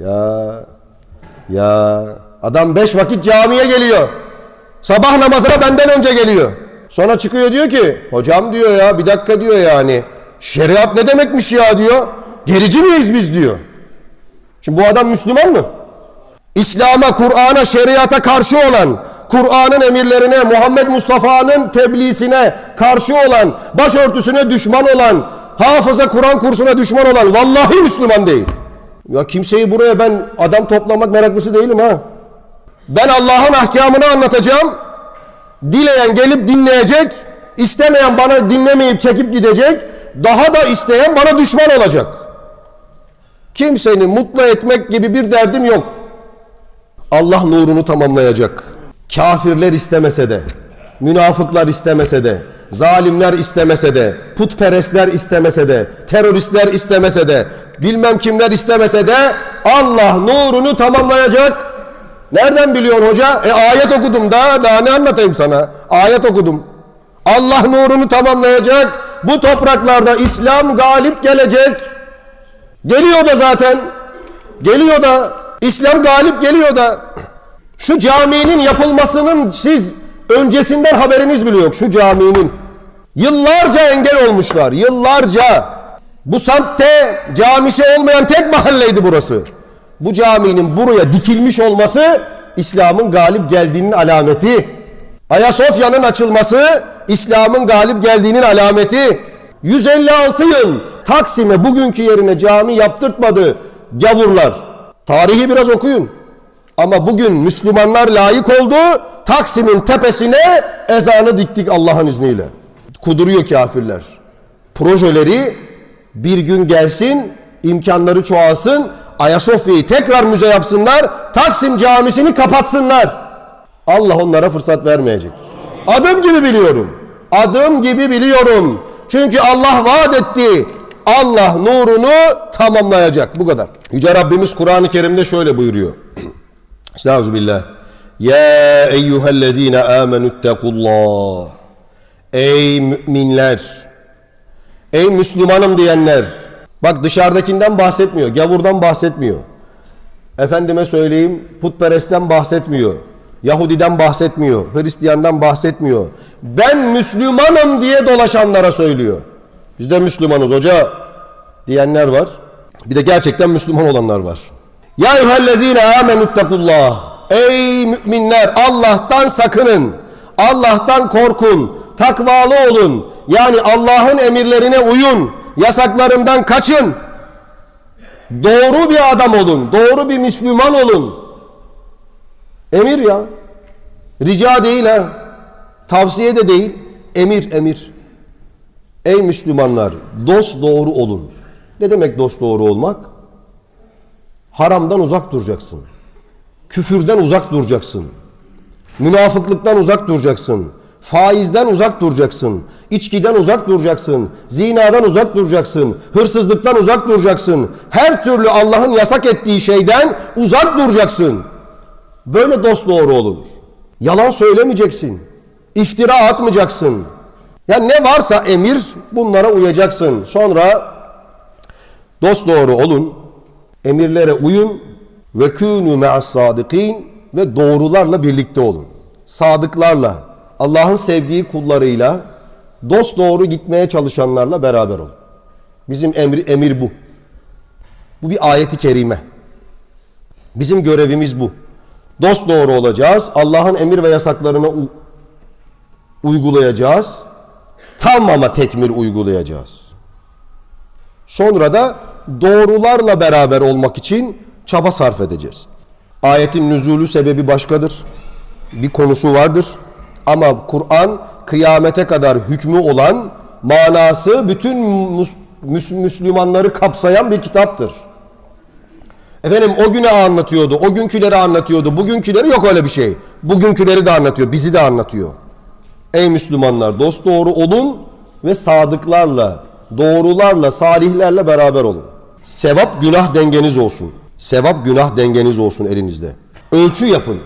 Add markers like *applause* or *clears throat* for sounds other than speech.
Ya ya adam beş vakit camiye geliyor. Sabah namazına benden önce geliyor. Sonra çıkıyor diyor ki hocam diyor ya bir dakika diyor yani şeriat ne demekmiş ya diyor. Gerici miyiz biz diyor. Şimdi bu adam Müslüman mı? İslam'a, Kur'an'a, şeriata karşı olan, Kur'an'ın emirlerine, Muhammed Mustafa'nın tebliğsine karşı olan, başörtüsüne düşman olan, hafıza Kur'an kursuna düşman olan vallahi Müslüman değil. Ya kimseyi buraya ben adam toplamak meraklısı değilim ha. Ben Allah'ın ahkamını anlatacağım. Dileyen gelip dinleyecek, istemeyen bana dinlemeyip çekip gidecek, daha da isteyen bana düşman olacak. Kimseni mutlu etmek gibi bir derdim yok. Allah nurunu tamamlayacak. Kafirler istemese de, münafıklar istemese de, zalimler istemese de, putperestler istemese de, teröristler istemese de, bilmem kimler istemese de Allah nurunu tamamlayacak. Nereden biliyorsun hoca? E ayet okudum da daha ne anlatayım sana? Ayet okudum. Allah nurunu tamamlayacak. Bu topraklarda İslam galip gelecek. Geliyor da zaten. Geliyor da. İslam galip geliyor da. Şu caminin yapılmasının siz öncesinden haberiniz bile yok. Şu caminin. Yıllarca engel olmuşlar. Yıllarca. Bu semtte camisi olmayan tek mahalleydi burası. Bu caminin buraya dikilmiş olması İslam'ın galip geldiğinin alameti. Ayasofya'nın açılması İslam'ın galip geldiğinin alameti. 156 yıl Taksim'e bugünkü yerine cami yaptırtmadı gavurlar. Tarihi biraz okuyun. Ama bugün Müslümanlar layık oldu. Taksim'in tepesine ezanı diktik Allah'ın izniyle. Kuduruyor kafirler. Projeleri bir gün gelsin, imkanları çoğalsın, Ayasofya'yı tekrar müze yapsınlar, Taksim camisini kapatsınlar. Allah onlara fırsat vermeyecek. Adım gibi biliyorum. Adım gibi biliyorum. Çünkü Allah vaat etti. Allah nurunu tamamlayacak. Bu kadar. Yüce Rabbimiz Kur'an-ı Kerim'de şöyle buyuruyor. *clears throat* Estağfirullah. Ya eyyühellezine amenüttekullah. Ey müminler. Ey Müslümanım diyenler. Bak dışarıdakinden bahsetmiyor. Gavurdan bahsetmiyor. Efendime söyleyeyim putperestten bahsetmiyor. Yahudiden bahsetmiyor. Hristiyandan bahsetmiyor. Ben Müslümanım diye dolaşanlara söylüyor. Biz de Müslümanız hoca diyenler var. Bir de gerçekten Müslüman olanlar var. Ya eyyühellezine amenüttekullah. Ey müminler Allah'tan sakının. Allah'tan korkun. Takvalı olun. Yani Allah'ın emirlerine uyun. Yasaklarından kaçın. Doğru bir adam olun. Doğru bir Müslüman olun. Emir ya. Rica değil ha. Tavsiye de değil. Emir emir. Ey Müslümanlar dost doğru olun. Ne demek dost doğru olmak? Haramdan uzak duracaksın. Küfürden uzak duracaksın. Münafıklıktan uzak duracaksın. Faizden uzak duracaksın. İçkiden uzak duracaksın. Zinadan uzak duracaksın. Hırsızlıktan uzak duracaksın. Her türlü Allah'ın yasak ettiği şeyden uzak duracaksın. Böyle dost doğru olunur. Yalan söylemeyeceksin. İftira atmayacaksın. Yani ne varsa emir bunlara uyacaksın. Sonra dost doğru olun. Emirlere uyun ve kûnû me'as sadikin ve doğrularla birlikte olun. Sadıklarla, Allah'ın sevdiği kullarıyla dost doğru gitmeye çalışanlarla beraber olun. Bizim emri, emir bu. Bu bir ayeti kerime. Bizim görevimiz bu. Dost doğru olacağız. Allah'ın emir ve yasaklarını uygulayacağız. Tam ama tekmil uygulayacağız. Sonra da doğrularla beraber olmak için çaba sarf edeceğiz. Ayetin nüzulü sebebi başkadır. Bir konusu vardır. Ama Kur'an kıyamete kadar hükmü olan manası bütün Müslümanları kapsayan bir kitaptır. Efendim o güne anlatıyordu, o günküleri anlatıyordu, bugünküleri yok öyle bir şey. Bugünküleri de anlatıyor, bizi de anlatıyor. Ey Müslümanlar dost doğru olun ve sadıklarla, doğrularla, salihlerle beraber olun. Sevap günah dengeniz olsun. Sevap günah dengeniz olsun elinizde. Ölçü yapın.